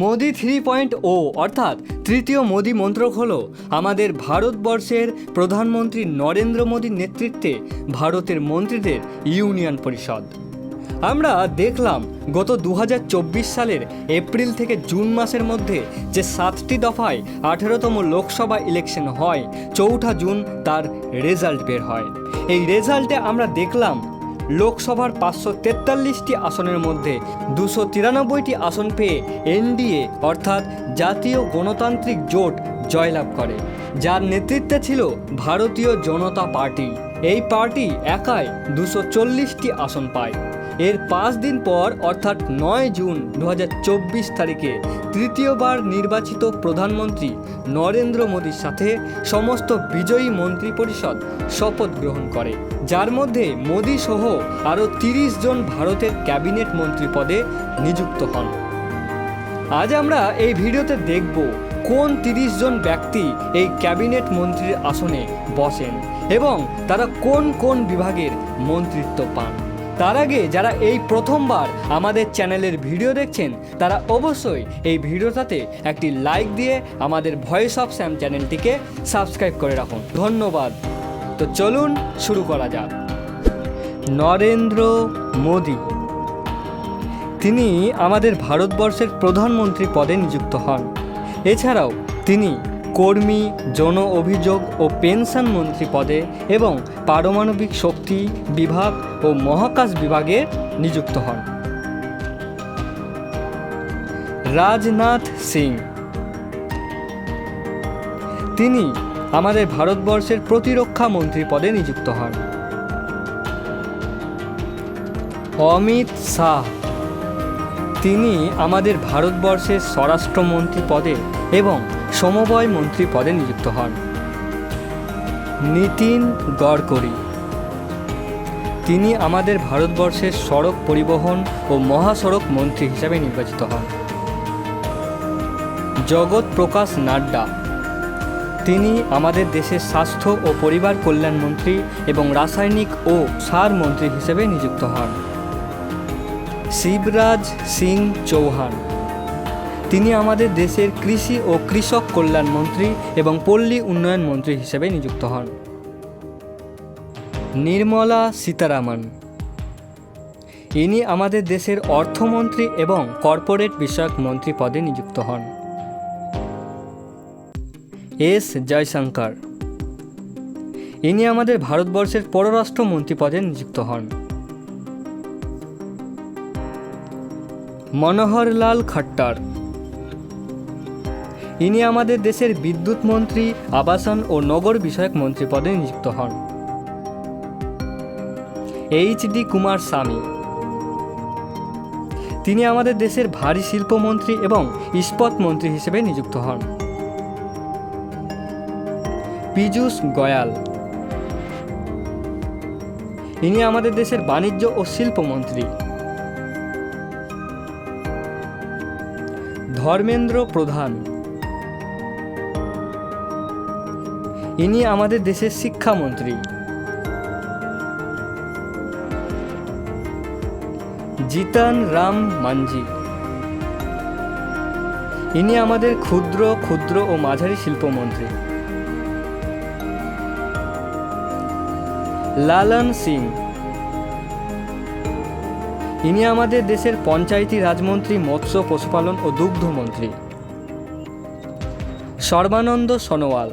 Modi three point ও, অর্থাৎ তৃতীয় মোদি মন্ত্রক হল আমাদের ভারতবর্ষের প্রধানমন্ত্রী নরেন্দ্র মোদীর নেতৃত্বে ভারতের মন্ত্রীদের ইউনিয়ন পরিষদ। আমরা দেখলাম গত দু হাজার চব্বিশ সালের এপ্রিল থেকে জুন মাসের মধ্যে যে সাতটি দফায় আঠেরোতম লোকসভা ইলেকশন হয়, চৌঠা জুন তার রেজাল্ট বের হয়। এই রেজাল্টে আমরা দেখলাম লোকসভার পাঁচশো তেতাল্লিশটি আসনের মধ্যে দুশো তিরানব্বইটি আসন পেয়ে এনডিএ, অর্থাৎ জাতীয় গণতান্ত্রিক জোট, জয়লাভ করে। যার নেতৃত্বে ছিল ভারতীয় জনতা পার্টি। এই পার্টি একাই দুশো চল্লিশটি আসন পায়। এর পাঁচ দিন পর, অর্থাৎ নয় জুন দু হাজার চব্বিশ তারিখে, তৃতীয়বার নির্বাচিত প্রধানমন্ত্রী নরেন্দ্র মোদীর সাথে সমস্ত বিজয়ী মন্ত্রী পরিষদ শপথ গ্রহণ করে। যার মধ্যে মোদী সহ আরও তিরিশ জন ভারতের ক্যাবিনেট মন্ত্রী পদে নিযুক্ত হন। আজ আমরা এই ভিডিওতে দেখব কোন তিরিশ জন ব্যক্তি এই ক্যাবিনেট মন্ত্রীর আসনে বসেন এবং তারা কোন কোন বিভাগের মন্ত্রিত্ব পান। তার আগে যারা এই প্রথমবার আমাদের চ্যানেলের ভিডিও দেখছেন, তারা অবশ্যই এই ভিডিওটাতে একটি লাইক দিয়ে আমাদের ভয়েস অফ স্যাম চ্যানেলটিকে সাবস্ক্রাইব করে রাখুন। ধন্যবাদ। তো চলুন শুরু করা যাক। নরেন্দ্র মোদী। তিনি আমাদের ভারতবর্ষের প্রধানমন্ত্রী পদে নিযুক্ত হন। এছাড়াও তিনি কর্মী, জন অভিযোগ ও পেনশন মন্ত্রী পদে এবং পারমাণবিক শক্তি বিভাগ ও মহাকাশ বিভাগে নিযুক্ত হন। রাজনাথ সিং। তিনি আমাদের ভারতবর্ষের প্রতিরক্ষা মন্ত্রী পদে নিযুক্ত হন। অমিত শাহ। তিনি আমাদের ভারতবর্ষের স্বরাষ্ট্রমন্ত্রী পদে এবং সমবায় মন্ত্রী পদে নিযুক্ত হন। নীতিন গডকরি। তিনি আমাদের ভারতবর্ষের সড়ক পরিবহন ও মহাসড়ক মন্ত্রী হিসাবে নির্বাচিত হন। জগৎ প্রকাশ নাড্ডা। তিনি আমাদের দেশের স্বাস্থ্য ও পরিবার কল্যাণ মন্ত্রী এবং রাসায়নিক ও সার মন্ত্রী হিসেবে নিযুক্ত হন। শিবরাজ সিং চৌহান। তিনি আমাদের দেশের কৃষি ও কৃষক কল্যাণ মন্ত্রী এবং পল্লী উন্নয়ন মন্ত্রী হিসেবে নিযুক্ত হন। নির্মলা সীতারামন। ইনি আমাদের দেশের অর্থমন্ত্রী এবং কর্পোরেট বিষয়ক মন্ত্রী পদে নিযুক্ত হন। এস. জয়শঙ্কর। ইনি আমাদের ভারতবর্ষের পররাষ্ট্রমন্ত্রী পদে নিযুক্ত হন। মনোহরলাল খট্টর। ইনি আমাদের দেশের বিদ্যুৎ মন্ত্রী, আবাসন ও নগর বিষয়ক মন্ত্রী পদে নিযুক্ত হন। এইচ ডি কুমার স্বামী। তিনি আমাদের দেশের ভারী শিল্প মন্ত্রী এবং ইস্পত মন্ত্রী হিসেবে নিযুক্ত হন। পীযূষ গয়াল। ইনি আমাদের দেশের বাণিজ্য ও শিল্প মন্ত্রী ধর্মেন্দ্র প্রধান। ইনি আমাদের দেশের শিক্ষামন্ত্রী। জিতান রাম মাঞ্জি ইনি আমাদের ক্ষুদ্র ক্ষুদ্র ও মাঝারি শিল্পমন্ত্রী। লালন সিং। ইনি আমাদের দেশের পঞ্চায়েতি রাজমন্ত্রী, মৎস্য, পশুপালন ও দুগ্ধমন্ত্রী সর্বানন্দ সোনোয়াল।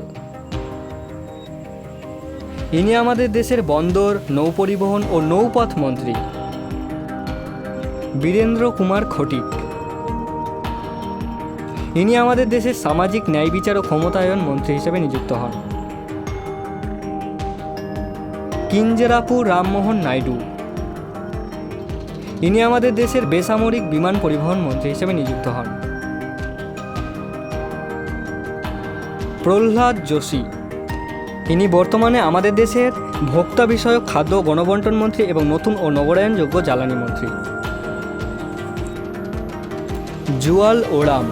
ইনি আমাদের দেশের বন্দর, নৌপরিবহন ও নৌপথ মন্ত্রী। বীরেন্দ্র কুমার খটিক। ইনি আমাদের দেশের সামাজিক ন্যায় বিচার ও ক্ষমতায়ন মন্ত্রী হিসেবে নিযুক্ত হন। কিঞ্জেরাপু রামমোহন নাইডু। ইনি আমাদের দেশের বেসামরিক বিমান পরিবহন মন্ত্রী হিসেবে নিযুক্ত হন। প্রহ্লাদ যোশী। ইনি বর্তমানে আমাদের দেশের ভোক্তা বিষয়ক খাদ্য গণবন্টন মন্ত্রী এবং নতুন ও নগরায়ণযোগ্য জ্বালানি মন্ত্রী। জুয়াল ওরাম।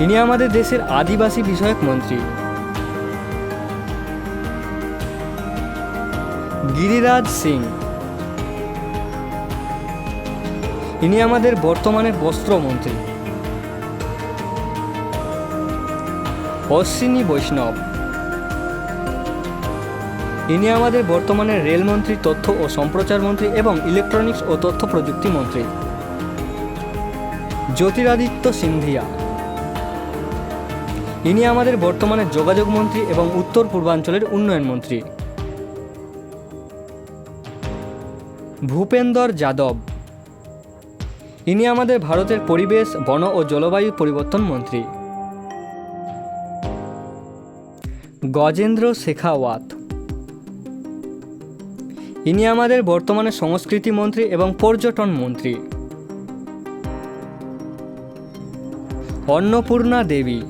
ইনি আমাদের দেশের আদিবাসী বিষয়ক মন্ত্রী। গিরিরাজ সিং। ইনি আমাদের বর্তমানে বস্ত্রমন্ত্রী। অশ্বিনী বৈষ্ণব। ইনি আমাদের বর্তমানে রেলমন্ত্রী, তথ্য ও সম্প্রচার মন্ত্রী এবং ইলেকট্রনিক্স ও তথ্য প্রযুক্তি মন্ত্রী। জ্যোতিরাদিত্য সিন্ধিয়া। ইনি আমাদের বর্তমানে যোগাযোগ মন্ত্রী এবং উত্তর পূর্বাঞ্চলের উন্নয়ন মন্ত্রী। ভূপেন্দর যাদব। ইনি আমাদের ভারতের পরিবেশ, বন ও জলবায়ু পরিবর্তন মন্ত্রী। গজেন্দ্র শেখাওয়াত। ইনি আমাদের বর্তমানে সংস্কৃতি মন্ত্রী এবং পর্যটন মন্ত্রী। অন্নপূর্ণা দেবী।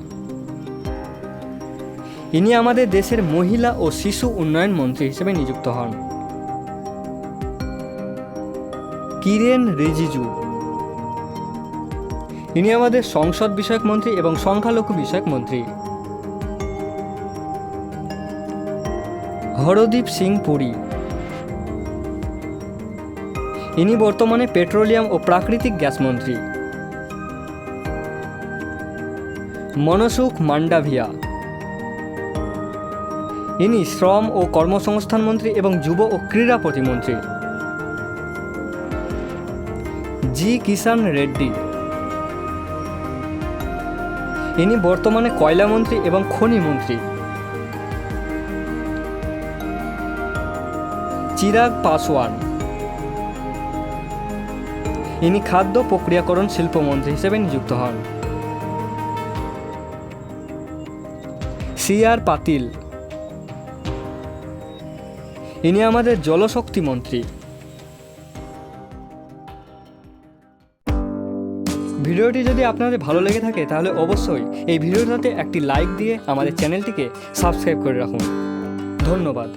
ইনি আমাদের দেশের মহিলা ও শিশু উন্নয়ন মন্ত্রী হিসেবে নিযুক্ত হন। কিরেন রিজিজু। ইনি আমাদের সংসদ বিষয়ক মন্ত্রী এবং সংখ্যালঘু বিষয়ক মন্ত্রী। হরদীপ সিং পুরী। ইনি বর্তমানে পেট্রোলিয়াম ও প্রাকৃতিক গ্যাস মন্ত্রী। মনসুখ মান্ডাভিয়া। ইনি শ্রম ও কর্মসংস্থান মন্ত্রী এবং যুব ও ক্রীড়া প্রতিমন্ত্রী। জি কিষান রেড্ডি। ইনি বর্তমানে কয়লা মন্ত্রী এবং খনি মন্ত্রী। চিরাগ পাসওয়ান ইনি খাদ্য প্রক্রিয়াকরণ শিল্পমন্ত্রী হিসেবে নিযুক্ত হন। সি আর পাতিল। ইনি আমাদের জলশক্তি মন্ত্রী। ভিডিওটি যদি আপনাদের ভালো লেগে থাকে, তাহলে অবশ্যই এই ভিডিওটাতে একটি লাইক দিয়ে আমাদের চ্যানেলটিকে সাবস্ক্রাইব করে রাখুন। ধন্যবাদ।